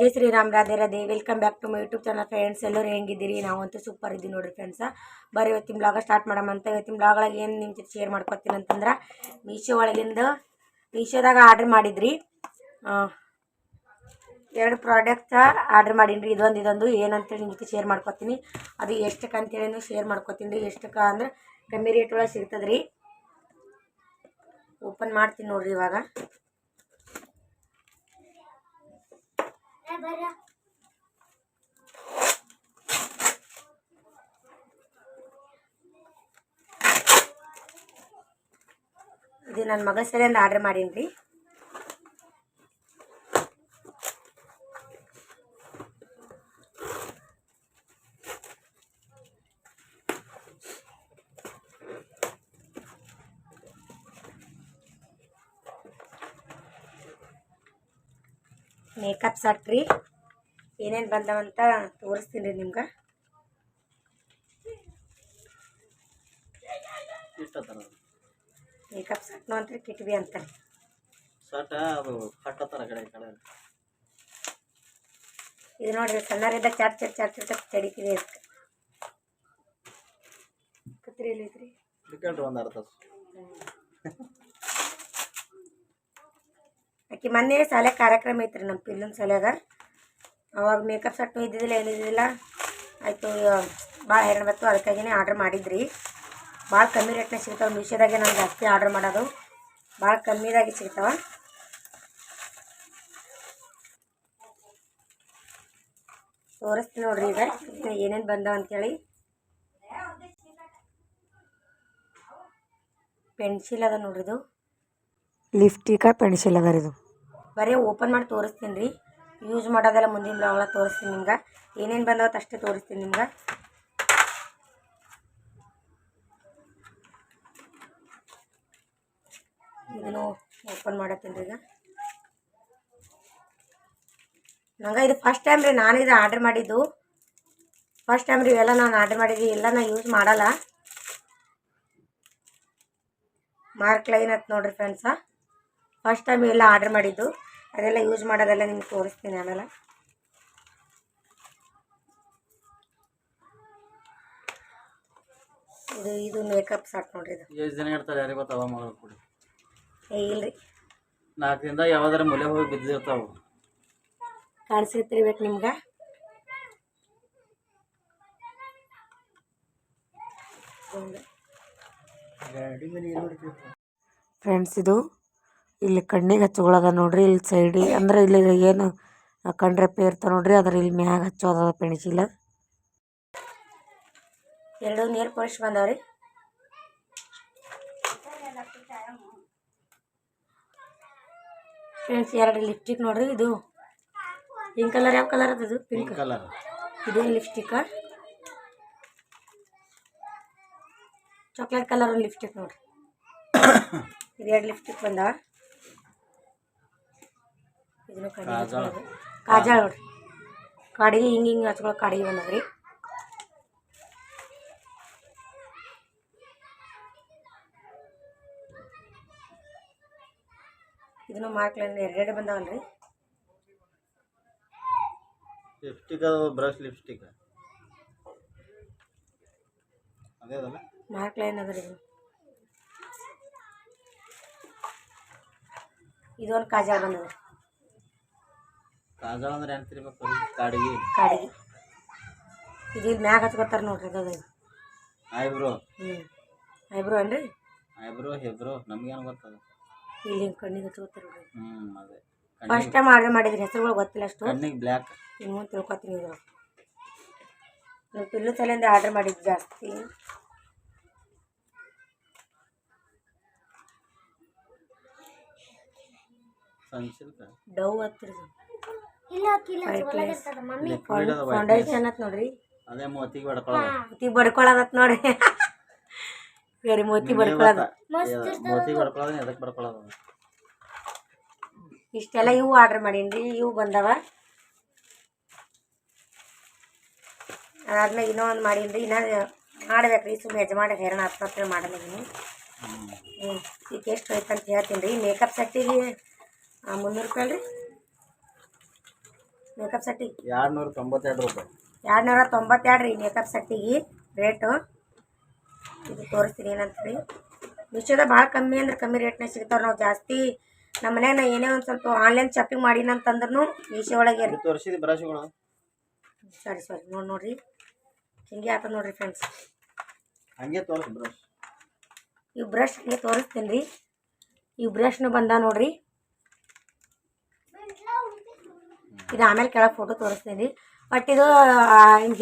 Jai Shriram, Radhe Radhe. Welcome back to my YouTube channel friends ಎಲ್ಲರೂ ಹೆಂಗಿದ್ದೀರಿ? ನಾವಂತೂ super ಇದ್ದೀವಿ ನೋಡಿರಿ ಫ್ರೆಂಡ್ಸ ಬರೀ ಇವತ್ತಿನ ಬ್ಲಾಗ ಸ್ಟಾರ್ಟ್ ಮಾಡಮಂತ ಇವತ್ತಿನ ಬ್ಲಾಗ್ ಒಳಗೆ ಏನು ನಿಮ್ಮ ಜೊತೆ ಶೇರ್ ಮಾಡ್ಕೊತೀನಿ ಅಂತಂದ್ರೆ ಮೀಶೋ ಒಳಗಿಂದ ಮೀಶೋದಾಗ ಆರ್ಡ್ರ್ ಮಾಡಿದ್ರಿ. ಎರಡು ಪ್ರಾಡಕ್ಟ್ ಆರ್ಡ್ರ್ ಮಾಡೀನಿ ಇದೊಂದು ಇದೊಂದು. ಏನಂತೇಳಿ ನಿಮ್ಮ ಜೊತೆ ಶೇರ್ ಮಾಡ್ಕೊತೀನಿ. ಅದು ಎಷ್ಟಕ್ಕೆ ಅಂತೇಳಿ ಶೇರ್ ಮಾಡ್ಕೊತೀನಿ. ರೀ ಎಷ್ಟಕ್ಕೆ ಅಂದ್ರೆ ಕಮ್ಮಿ ರೇಟ್ ಒಳಗೆ ಸಿಗ್ತದೆ ಓಪನ್ ಮಾಡ್ತೀನಿ ನೋಡ್ರಿ ಇವಾಗ. ಇದು ನನ್ನ ಮಗಳ ಸರಿಯಿಂದ ಆರ್ಡ್ರ್ ಮಾಡೀನಿ ರೀ ಮೇಕಪ್ ಸೆಟ್ ರೀ. ಏನೇನು ಬಂದವಂತ ತೋರಿಸ್ತೀನಿ ರೀ ನಿಮ್ಗೆ. ಮೇಕಪ್ ಸೆಟ್ನು ಅಂತ ಕಿಟ್ಬಿ ಅಂತಾರೆ ಇದು ನೋಡ್ರಿ ಸಣ್ಣರಿಂದ ಚಾಟ್ ಚಟ್ ಚಾರ್ ಚಟ್ ಚಡಿತಿದೆ ಅದಕ್ಕೆ ಕತ್ರಿ ಅರ್ಧ. ತಾಸು ಆಕೆ ಮೊನ್ನೆ ಶಾಲೆ ಕಾರ್ಯಕ್ರಮ ಐತ್ರಿ ನಮ್ಮ ಪಿಲ್ಲನ್ ಶಾಲ್ಯಾಗ ಅವಾಗ ಮೇಕಪ್ ಸಟ್ಟು ಇದ್ದಿದ್ದಿಲ್ಲ ಏನಿದ್ದಿಲ್ಲ ಆಯಿತು ಭಾಳ ಹೈರಾಣ ಅದಕ್ಕಾಗಿನೇ ಆರ್ಡ್ರ್ ಮಾಡಿದ್ರಿ. ಭಾಳ ಕಮ್ಮಿ ರೇಟ್ನಾಗ ಸಿಗ್ತಾವೆ. ಮೀಶೋದಾಗೆ ನಾನು ಜಾಸ್ತಿ ಆರ್ಡ್ರ್ ಮಾಡೋದು. ಭಾಳ ಕಮ್ಮಿದಾಗೆ ಸಿಗ್ತಾವೆ. ತೋರಿಸ್ತೀನಿ ನೋಡ್ರಿ ಈಗ. ಏನೇನು ಬಂದಾವ ಅಂತೇಳಿ. ಪೆನ್ಸಿಲ್ ಅದ ನೋಡ್ರಿ ಇದು. ಲಿಫ್ಟಿಕ ಪೆನ್ಸಿಲ್ ಅದ ಇದು ಬರೀ ಓಪನ್ ಮಾಡಿ ತೋರಿಸ್ತೀನಿ ರೀ. ಯೂಸ್ ಮಾಡೋದೆಲ್ಲ ಮುಂದಿನ ಬ್ಲಾಗ್ಲ ತೋರಿಸ್ತೀನಿ ನಿಮ್ಗೆ. ಏನೇನು ಬಂದವತ್ತು ಅಷ್ಟೇ ತೋರಿಸ್ತೀನಿ ನಿಮ್ಗೆ. ಇದನ್ನು ಓಪನ್ ಮಾಡತ್ತೀನಿ ರೀ ಈಗ. ನಂಗೆ ಇದು ಫಸ್ಟ್ ಟೈಮ್ ರೀ, ನಾನು ಇದು ಆರ್ಡ್ರ್ ಮಾಡಿದ್ದು. ಫಸ್ಟ್ ಟೈಮ್ ರೀ, ಇವೆಲ್ಲ ನಾನು ಆರ್ಡ್ರ್ ಮಾಡಿದ್ದು. ಎಲ್ಲ ನಾನು ಯೂಸ್ ಮಾಡಲ್ಲ. ಮಾರ್ಕ್ ಲೈನ್ ಅಂತ ನೋಡ್ರಿ ಫ್ರೆಂಡ್ಸ ಫಸ್ಟ್ ಟೈಮ್ ಎಲ್ಲ ಆರ್ಡ್ರ್ ಮಾಡಿದ್ದು. ಅದೆಲ್ಲ ಯೂಸ್ ಮಾಡೋದೆಲ್ಲ ನಿಮ್ಗೆ ತೋರಿಸ್ತೀನಿ ಆಮೇಲೆ. ಇದು ಇದು ಮೇಕಪ್ ಸೆಟ್ ನೋಡ್ರಿ ಇದು. ಎಷ್ಟು ಜನ ಇರ್ತಾರೆ ಯಾರಿಗೆ ಗೊತ್ತಾವ ಮಗಳು ಕೂಡಿ? ಏ ಇಲ್ರಿ. ನಾಲ್ಕು ದಿನದಾಗ ಯಾವ್ದಾರ ಮೂಲೆ ಹೋಗಿ ಬಿದ್ದಿರ್ತಾವ. ಕಾಣಿಸಿರ್ತಿರ್ಬೇಕು ನಿಮ್ಗೆ. ಫ್ರೆಂಡ್ಸ್ ಇದು ಇಲ್ಲಿ ಕಣ್ಣಿಗೆ ಹಚ್ಕೊಳ್ಳೋದ ನೋಡ್ರಿ ಇಲ್ಲಿ ಸೈಡಿ ಅಂದ್ರೆ ಇಲ್ಲಿ ಏನು ಕಣ್ರೆಪ್ಪೆ ಇರ್ತಾವ ನೋಡ್ರಿ ಅದ್ರ ಇಲ್ಲಿ ಮ್ಯಾಗ ಹಚ್ಚೋದ ಪೆಣಸಿಲ್ಲ ಎರಡು ನೀರು ಪಾಲಿಶ್ ಬಂದವ್ರಿ ಫ್ರೆಂಡ್ಸ್ ಎರಡು ಲಿಪ್ಸ್ಟಿಕ್ ನೋಡ್ರಿ ಇದು ಪಿಂಕ್ ಕಲರ್ ಯಾವ ಕಲರ್ ಅದ ಇದು? Pink colour. ಇದು ಲಿಪ್ಸ್ಟಿಕ್. ಚಾಕ್ಲೇಟ್ ಕಲರ್ ಲಿಪ್ಸ್ಟಿಕ್ ನೋಡ್ರಿ. ಇದು ಎರಡು ಲಿಪ್ಸ್ಟಿಕ್ ಬಂದಾವ. ಇದನ್ನು ಕಡಿಗೆ ಕಾಜಲ್. ಹಚ್ಕೊಳ್ಳೋದು. ಕಾಜಾಳ. ನೋಡ್ರಿ. ಕಾಡಿಗೆ ಹಿಂಗೆ ಹಿಂಗೆ ಹಚ್ಕೊಳ್ಳೋ ಕಾಡಿಗೆ ಬಂದದ್ರಿ. ಇದನ್ನು ಮಾರ್ಕ್ ಲೈನ್ ಎರಡೆರಡು ಬಂದಾವಲ್ರಿ. ಲಿಪ್ಸ್ಟಿಕ್ ಅದು ಬ್ರಷ್ ಲಿಪ್ಸ್ಟಿಕ್ ಅದೇ ಅದಲ್ಲ? ಮಾರ್ಕ್ ಲೈನ್ ಅದ ಇದು. ಇದೊಂದು ಕಾಜಾಳ ಬಂದದ ಕಾಜಲ್ ಅಂದ್ರೆ ಏನು ತಿರ್ಬೇಕು ಕಾಡಿಗೆ. ಕಾಡಿಗೆ. ಇದು ಇಲ್ಲಿ ಮ್ಯಾಗ ಹಚ್ಕೊತಾರೆ ನೋಡ್ರಿ ಅದು. ಐಬ್ರೋ ಹ್ಞೂ ಐಬ್ರೋ ಅನ್ರಿ ಐಬ್ರೋ ಹೆಬ್ರೋ ನಮ್ಗೇನು ಗೊತ್ತದ? ಇಲ್ಲಿ ಹಿಂಗೆ ಕಣ್ಣಿಗೆ ಹಚ್ಕೊತಾರೆ ನೋಡ್ರಿ. ಹ್ಞೂ ಅದೇ. ಫಸ್ಟ್ ಟೈಮ್ ಆರ್ಡರ್ ಮಾಡಿದ್ರಿ ಹೆಸರುಗಳು ಗೊತ್ತಿಲ್ಲ ಅಷ್ಟು. ಕಣ್ಣಿಗೆ ಬ್ಲ್ಯಾಕ್ ಇನ್ನೂ ತಿಳ್ಕೊತೀನಿ ಇದು ನಾವು ಪಿಲ್ಲು ತಲೆಯಿಂದ ಆರ್ಡರ್ ಮಾಡಿದ್ದು ಜಾಸ್ತಿ. ಡವ್ ಹತ್ತಿರ. ಫೌಂಡೇಶನ್ ಅಂತ ನೋಡ್ರಿ. ಅದೇ ಮೂವತ್ತಿಗೆ ಬಡ್ಕೊಳ್ಳೋದು ಮೋತಿ ಬಡ್ಕೊಳ್ಳೋದತ್ ನೋಡ್ರಿ. ಬೇರೆ ಮೋತಿ ಬಡ್ಕೊಳ್ಳೋದು ಮೂವತ್ತಿಗೆ ಬಡ್ಕೊಳ್ಳೋದು ಎದಕ್ಕೆ ಬಡ್ಕೊಳ್ಳೋದು ಇಷ್ಟೆಲ್ಲ ಇವು ಆರ್ಡರ್ ಮಾಡೀನಿ ಇವು ಬಂದವ. ಅದಾದ್ಮೇಲೆ ಇನ್ನೂ ಒಂದು ಮಾಡೀನಿ ಇನ್ನ ಮಾಡ್ಬೇಕು ರೀ ಸುಮ್ಮನೆ ಯಜಮಾನ ಹೈರಾಣ ಆತ್ಮಹತ್ಯೆ ಮಾಡಲಿದ್ದೀನಿ ಹ್ಞೂ ಈಗ ಎಷ್ಟು ಹೋಯ್ತು ಅಂತ ಹೇಳ್ತೀನಿ ರೀ ಮೇಕಪ್ ಸೆಟ್ಟಿಗೆ ಮುನ್ನೂರು ರೂಪಾಯಿ ರೀ ಮೇಕಪ್ ಸೆಟ್ಟಿಗೆ ಎರಡು ನೂರ ತೊಂಬತ್ತೆರಡು ರೂಪಾಯಿ. ಎರಡು ನೂರ ತೊಂಬತ್ತೆರಡು ರೀ ಮೇಕಪ್ ಸೆಟ್ಟಿಗೆ ರೇಟು ಇದು ತೋರಿಸ್ತೀನಿ ಏನಂತ ರೀ ಮೀಶೋದ ಭಾಳ ಕಮ್ಮಿ ಅಂದ್ರೆ ಕಮ್ಮಿ ರೇಟ್ನಾಗ ಸಿಗ್ತಾವೆ ನಾವು ಜಾಸ್ತಿ. ನಮ್ಮ ಮನ್ಯಾಗ ಏನೇ ಒಂದು ಸ್ವಲ್ಪ ಆನ್ಲೈನ್ ಶಾಪಿಂಗ್ ಮಾಡೀನಂತಂದ್ರೂ ಮೀಶೋ ಒಳಗೆ ರೀ. ತೋರಿಸಿದ ಬ್ರಷ್ಗಳು ಸಾರಿ ಸಾರಿ ನೋಡಿ ನೋಡ್ರಿ. ಹಿಂಗೆ ಆತ ನೋಡ್ರಿ ಫ್ರೆಂಡ್ಸ್ ಹಂಗೆ ತೋರಿಸಿ ಬ್ರಷ್ ಇವು ಬ್ರಷ್ ಹಂಗೆ ತೋರಿಸ್ತೀನಿ ರೀ. ಇವು ಬ್ರಷ್ನು ಬಂದ ನೋಡ್ರಿ. ಇದು ಆಮೇಲೆ ಕೆಳಗೆ ಫೋಟೋ ತೋರಿಸ್ತೀನಿ. ಬಟ್ ಇದು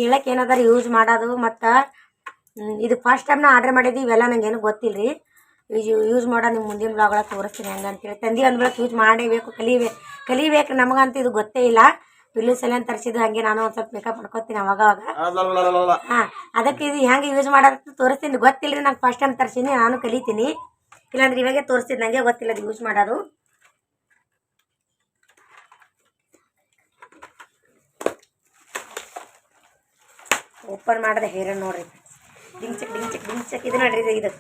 ಹೇಳಕ್ಕೆ ಏನದ ಯೂಸ್ ಮಾಡೋದು ಮತ್ತು ಇದು ಫಸ್ಟ್ ಟೈಮ್ ನಾ ಆರ್ಡ್ರ್ ಮಾಡಿದ್ದು ಇವೆಲ್ಲ ನಂಗೇನು ಗೊತ್ತಿಲ್ಲ ರೀ ಯೂಸ್ ಯೂಸ್ ಮಾಡೋ ನಿಮ್ಮ ಮುಂದಿನ ಬ್ಲಾಗ್ ಒಳಗೆ ತೋರಿಸ್ತೀನಿ ಹಂಗೆ ಅಂತೇಳಿ. ತಂದಿ ಅಂದ್ಬಿಟ್ಟು ಯೂಸ್ ಮಾಡೇಬೇಕು ಕಲಿಬೇಕು ಕಲಿಬೇಕು ನಮಗಂತೂ ಇದು ಗೊತ್ತೇ ಇಲ್ಲ. ಪಿಲ್ಲು ಸಲ ತರಿಸಿದ್ದು ಹಾಗೆ ನಾನು ಒಂದು ಸ್ವಲ್ಪ ಮೇಕಪ್ ಮಾಡ್ಕೊತೀನಿ ಅವಾಗ ಅವಾಗ. ಹಾಂ ಅದಕ್ಕೆ ಇದು ಹೆಂಗೆ ಯೂಸ್ ಮಾಡೋದು ತೋರಿಸ್ತೀನಿ. ಗೊತ್ತಿಲ್ಲ ರೀ ನಂಗೆ ಫಸ್ಟ್ ಟೈಮ್ ತರಿಸೀನಿ ನಾನು ಕಲಿತೀನಿ. ಇಲ್ಲಾಂದ್ರೆ ಇವಾಗೆ ತೋರಿಸ್ತೀನಿ ನನಗೆ ಗೊತ್ತಿಲ್ಲ ಅದು ಯೂಸ್ ಮಾಡೋದು. ಓಪನ್ ಮಾಡಿದೆ ಹೇರ ನೋಡ್ರಿ. ಡಿಂಚಕ್ ಡಿಂಚಕ್ ಡಿಂಚಕ್ ಇದು ನೋಡ್ರಿ ಇದು ಇದು.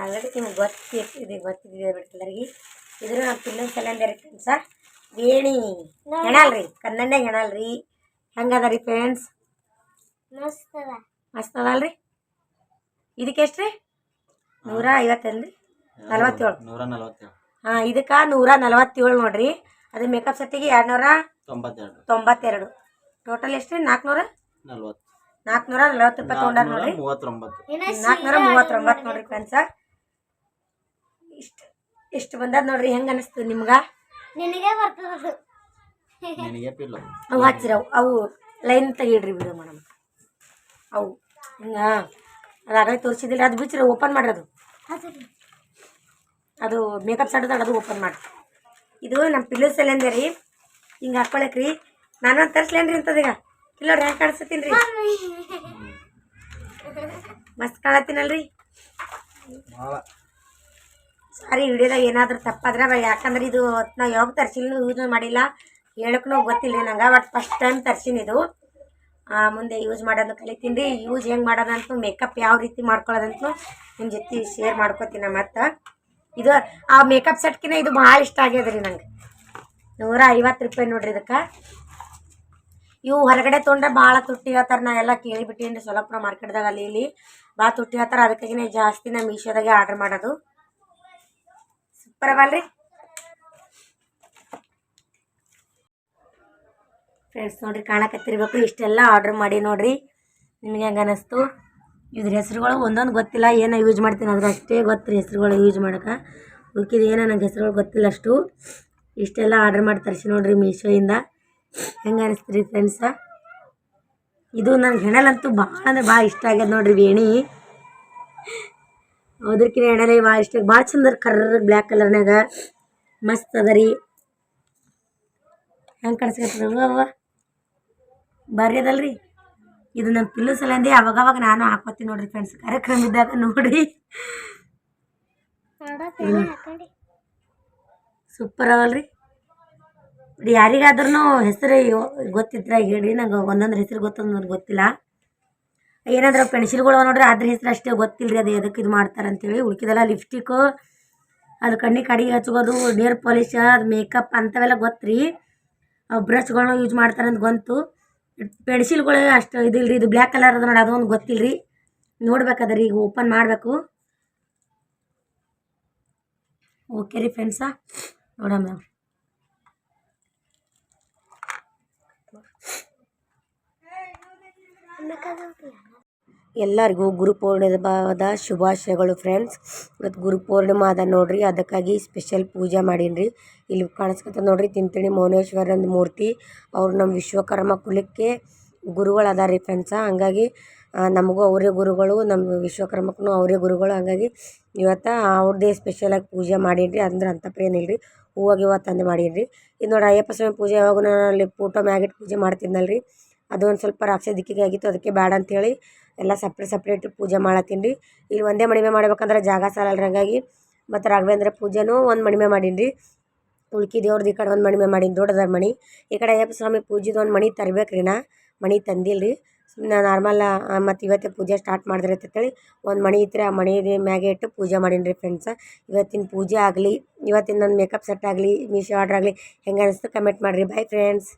ಆಲ್ರೆಡಿ ನಿಮ್ಗೆ ಗೊತ್ತಿದೆ ಗೊತ್ತಿದೆ ಬಿಡ್ತಲ್ಲರಿಗೆ ನಾವು ನಮ್ಮ ಪಿಲ್ಲನ್ ಸಲಂದ ಇರ್ತೀನಿ ಸರ್ ಏಣಿ ಹೆಣಲ್ರಿ ಕನ್ನಡ ಹೆಣಲ್ರಿ. ಹೆಂಗದ ರೀ ಫ್ರೆಂಡ್ಸ್? ಮಸ್ತ್ ಅದಲ್ರಿ ಇದಕ್ಕೆ ಎಷ್ಟು ರೀ ನೂರ ಐವತ್ತೇನು ರೀ ನಲವತ್ತೇಳು. ನೂರ ನಲವತ್ತೇಳು. ಹಾಂ ಇದಕ್ಕೆ ನೂರ ನಲವತ್ತೇಳು ನೋಡ್ರಿ. ಅದು ಮೇಕಪ್ ಸತ್ತಿಗೆ ಎರಡು ನೂರ ತೊಂಬತ್ತೆರಡು. ತೊಂಬತ್ತೆರಡು. ಟೋಟಲ್ ಎಷ್ಟು ರೀ ನಾಲ್ಕುನೂರ ನಲ್ವತ್ತು. ನಾಲ್ಕುನೂರ ನಲವತ್ತು ರೂಪಾಯಿ ತೊಗೊಂಡಾರ ನೋಡ್ರಿ. ಮೂವತ್ತೊಂಬತ್ತು. ನಾಲ್ಕುನೂರ ಮೂವತ್ತೊಂಬತ್ತು ನೋಡ್ರಿ ಫ್ರೆಂಡ್ಸ ಇಷ್ಟು ಇಷ್ಟು ಬಂದದ ನೋಡ್ರಿ ಹೆಂಗ ಅನಿಸ್ತು ನಿಮ್ಗೆ? ನಿನಗೆ ಬರ್ತದ ನಿನಗೆ ಪಿಲ್ಲು ಅವು. ಅವು ಲೈನ್ ತೆಗೀಡ್ರಿ ಬಿಡು ಮೇಡಮ್. ಅವು. ಹಿಂಗ ಅದಾಗಲೇ ತೋರಿಸಿದಿಲ್ಲ ಅದು ಬಿಚ್ಚಿರಿ ಓಪನ್ ಮಾಡ್ರಿ ಅದು. ಅದು ಮೇಕಪ್ ಸಡದ ಅದು ಓಪನ್ ಮಾಡಿ ಇದು ನಮ್ಮ ಪಿಲ್ಲು ಸೆಲೆಂದೆ ರೀ. ಹಿಂಗೆ ಹಾಕ್ಕೊಳಕ್ ರೀ ನಾನು ತರಿಸ್ಲೇನ್ರಿ ಅಂತದೀಗ ಇಲ್ಲ ಹೆಂಗೆ ಕಾಣಿಸ್ತೀನಿ ರೀ? ಮಸ್ತ್ ಕಾಳತ್ತೀನಲ್ರಿ ಸಾರಿ ವಿಡಿಯೋದಾಗ ಏನಾದರೂ ತಪ್ಪಾದ್ರೆ ಬ- ಯಾಕಂದ್ರೆ ಇದು ನಾವು ಯಾವಾಗ ತರ್ಸಿಲ್ಲ ಯೂಸ್ ಮಾಡಿಲ್ಲ. ಹೇಳಕ್ಕೂ ಗೊತ್ತಿಲ್ಲ ರೀ ನಂಗೆ ಬಟ್ ಫಸ್ಟ್ ಟೈಮ್ ತರ್ಸಿನಿ ಇದು. ಮುಂದೆ ಯೂಸ್ ಮಾಡೋದು ಕಲಿತೀನಿ ರೀ. ಯೂಸ್ ಹೆಂಗೆ ಮಾಡೋದಂತು ಮೇಕಪ್ ಯಾವ ರೀತಿ ಮಾಡ್ಕೊಳ್ಳೋದಂತೂ ನಿಮ್ಮ ಜೊತೆ ಶೇರ್ ಮಾಡ್ಕೊತೀನಿ ಮತ್ತು. ಇದು ಆ ಮೇಕಪ್ ಸೆಟ್ಕಿನ ಇದು ಭಾಳ ಇಷ್ಟ ಆಗ್ಯದ ರೀ ನಂಗೆ. ನೂರ ಐವತ್ತು ರೂಪಾಯಿ ನೋಡ್ರಿ ಇದಕ್ಕೆ. ಇವು ಹೊರಗಡೆ ತೊಗೊಂಡ್ರೆ ಭಾಳ ತುಟ್ಟಿ ಹೇಳ್ತಾರೆ, ನಾ ಎಲ್ಲ ಕೇಳಿಬಿಟ್ಟೀನಿ ಸೊಲಪುರ ಮಾರ್ಕೆಟ್ದಾಗ ಅಲ್ಲಿ ಇಲ್ಲಿ. ಭಾಳ ತುಟ್ಟಿ ಹೇಳ್ತಾರೆ, ಅದಕ್ಕಾಗಿನೇ ಜಾಸ್ತಿ ನಾ ಮೀಶೋದಾಗೆ ಆರ್ಡ್ರ್ ಮಾಡೋದು. ಸೂಪರ್ ಅವಲ್ರಿ? ಫ್ರೆಂಡ್ಸ್ ನೋಡ್ರಿ, ಕಾಣಕತ್ತಿರ್ಬೇಕು, ಇಷ್ಟೆಲ್ಲ ಆರ್ಡ್ರ್ ಮಾಡಿ ನೋಡ್ರಿ. ನಿಮಗೆ ಹೆಂಗೆ ಅನ್ನಿಸ್ತು ಇದ್ರ ಹೆಸ್ರುಗಳು ಒಂದೊಂದು ಗೊತ್ತಿಲ್ಲ, ಏನೋ ಯೂಸ್ ಮಾಡ್ತೀನಿ ಅದ್ರ ಅಷ್ಟೇ ಗೊತ್ತು ಹೆಸ್ರುಗಳು ಯೂಸ್ ಮಾಡೋಕೆ. ಉಳ್ಕಿದ ಏನೋ ನನಗೆ ಹೆಸ್ರುಗಳು ಗೊತ್ತಿಲ್ಲ ಅಷ್ಟು. ಇಷ್ಟೆಲ್ಲ ಆರ್ಡ್ರ್ ಮಾಡಿ ತರಿಸಿ ನೋಡ್ರಿ ಮೀಶೋಯಿಂದ. ಹೆಂಗೆ ಅನಿಸ್ತು ರೀ ಫ್ರೆಂಡ್ಸ ಇದು ನನಗೆ ಹೆಣಲಂತೂ ಭಾಳ ಅಂದ್ರೆ ಭಾಳ ಇಷ್ಟ ಆಗ್ಯದ ನೋಡ್ರಿ ವೇಣಿ. ಅದಕ್ಕಿನ ಹೆಣಲೆ ಭಾಳ ಇಷ್ಟ ಭಾಳ ಚಂದ ಕರ್ರ ಬ್ಲ್ಯಾಕ್ ಕಲರ್ನಾಗ ಮಸ್ತ್ ಅದ ರೀ. ಹೆಂಗೆ ಕಾಣಿಸ್ಕತ್ತದ ಅವ್ವ ಬರ್ರಿ ಅದಲ್ರಿ ಇದು ನಮ್ಮ ಪಿಲ್ಲು ಸಲಂದಿ ಅವಾಗವಾಗ ನಾನು ಹಾಕೋತೀನಿ ನೋಡ್ರಿ ಫ್ರೆಂಡ್ಸ್ ಕಾರ್ಯಕ್ರಮ ಇದ್ದಾಗ ನೋಡಿ. ಸೂಪರ್ ಅವಲ್ರಿ. ಯಾರಿಗಾದ್ರೂ ಹೆಸರು ಗೊತ್ತಿದ್ರೆ ಹೇಳಿ ನಂಗೆ ಒಂದೊಂದು ಹೆಸರು ಗೊತ್ತೊಂದು ನನಗೆ ಗೊತ್ತಿಲ್ಲ. ಏನಾದ್ರು ಪೆನ್ಸಿಲ್ಗಳು ನೋಡ್ರಿ, ಅದ್ರ ಹೆಸರು ಅಷ್ಟೇ ಗೊತ್ತಿಲ್ಲ ರೀ ಅದು ಎದಕ್ಕೆ ಇದು ಮಾಡ್ತಾರೆ ಅಂತೇಳಿ ಉಳ್ಕಿದೆಲ್ಲ ಲಿಪ್ಸ್ಟಿಕ್ಕು ಅದು ಕಣ್ಣಿಗೆ ಕಡಿಗೆ ಹಚ್ಕೋದು ನೇರ್ ಪಾಲಿಶ್, ಅದು ಮೇಕಪ್ ಅಂಥವೆಲ್ಲ ಗೊತ್ತು ರೀ ಯೂಸ್ ಮಾಡ್ತಾರೆ ಅಂತ ಗೊತ್ತು. ಪೆನ್ಸಿಲ್ಗಳು ಅಷ್ಟು ಇದಿಲ್ಲ ರೀ ಇದು ಬ್ಲ್ಯಾಕ್ ಕಲರ್ ಅದು ನೋಡಿ, ಅದೊಂದು ಗೊತ್ತಿಲ್ಲ ರೀ ನೋಡ್ಬೇಕಾದ್ರೆ, ಈಗ ಓಪನ್ ಮಾಡಬೇಕು. ಓಕೆ ರೀ ಫ್ರೆಂಡ್ಸ ನೋಡಮ್ಮ ಎಲ್ಲರಿಗೂ ಗುರು ಪೂರ್ಣಿಮಾದ ಶುಭಾಶಯಗಳು ಫ್ರೆಂಡ್ಸ್ ಇವತ್ತು ಗುರು ಪೂರ್ಣಿಮಾ ಅದ ನೋಡ್ರಿ, ಅದಕ್ಕಾಗಿ ಸ್ಪೆಷಲ್ ಪೂಜೆ ಮಾಡೀನಿ ಇಲ್ಲಿ ಕಾಣಿಸ್ಕೊತ ನೋಡ್ರಿ, ತಿಂತಿಣಿ ಮೌನೇಶ್ವರಂದು ಮೂರ್ತಿ. ಅವ್ರು ನಮ್ಮ ವಿಶ್ವಕರ್ಮ ಕುಲಕ್ಕೆ ಗುರುಗಳು ಅದಾರ ರೀ ಫ್ರೆಂಡ್ಸ ಹಂಗಾಗಿ ನಮಗೂ ಅವರೇ ಗುರುಗಳು ನಮ್ಮ ವಿಶ್ವಕರ್ಮಕ್ಕೂ ಅವರೇ ಗುರುಗಳು. ಹಂಗಾಗಿ, ಇವತ್ತು ಅವ್ರದ್ದೇ ಸ್ಪೆಷಲಾಗಿ ಪೂಜೆ ಮಾಡೀನಿ ರೀ ಅಂದ್ರೆ ಅಂತ ಏನಿಲ್ಲ ರೀ ಹೂವಾಗಿ ಇವತ್ತು ತಂದು ಮಾಡೀನಿ ರೀ ಇದು ನೋಡಿ ಅಯ್ಯಪ್ಪ ಸ್ವಾಮಿ ಪೂಜೆ ಯಾವಾಗ ನಾನು ಅಲ್ಲಿ ಫೋಟೋ ಮ್ಯಾಗಿಟ್ಟು ಪೂಜೆ ಮಾಡ್ತಿದ್ನಲ್ಲ ರೀ ಅದು ಒಂದು ಸ್ವಲ್ಪ ರಾಕ್ಷಸ ದಿಕ್ಕಿಗೆ ಆಗಿತ್ತು, ಅದಕ್ಕೆ ಬೇಡ ಅಂತೇಳಿ ಎಲ್ಲ ಸಪ್ರೇಟ್ ಸಪ್ರೇಟ್ ಪೂಜೆ ಮಾಡತ್ತೀನಿ ರೀ ಇಲ್ಲಿ ಒಂದೇ ಮಣಿಮೆ ಮಾಡ್ಬೇಕಂದ್ರೆ ಜಾಗ ಸಾಲಲ್ಲ ಹಂಗಾಗಿ ಮತ್ತು ರಾಘವೇಂದ್ರ ಪೂಜೆನೂ ಒಂದು ಮಣಿಮೆ ಮಾಡೀನಿ ರೀ ಉಳ್ಕಿ ದೇವ್ರದ್ದು ಈ ಕಡೆ ಒಂದು ಮಣಿಮೆ ಮಾಡೀನಿ, ದೊಡ್ಡದಾದ ಮಣಿ. ಈ ಕಡೆ ಅಯ್ಯಪ್ಪ ಸ್ವಾಮಿ ಪೂಜೆದು ಒಂದು ಮಣಿ ತರ್ಬೇಕು ರೀ ನಾ, ಮಣಿ ತಂದಿಲ್ಲ ರೀ ಸುಮ್ಮನೆ ನಾರ್ಮಲ್ ಮತ್ತು ಇವತ್ತೇ ಪೂಜೆ ಸ್ಟಾರ್ಟ್ ಮಾಡಿದ್ರೆ ಅಂತೇಳಿ ಒಂದು ಮಣಿ ಇತ್ತು ಆ ಮಣಿ ಮ್ಯಾಗೆ ಇಟ್ಟು ಪೂಜೆ ಮಾಡೀನಿ ರೀ ಫ್ರೆಂಡ್ಸ ಇವತ್ತಿನ ಪೂಜೆ ಆಗಲಿ, ಇವತ್ತಿನ ನನ್ನ ಮೇಕಪ್ ಸೆಟ್ ಆಗಲಿ ಮೀಶೋ ಆರ್ಡ್ರ್ ಆಗಲಿ, ಹೆಂಗೆ ಅನಿಸ್ತು ಕಮೆಂಟ್ ಮಾಡಿರಿ. Bye friends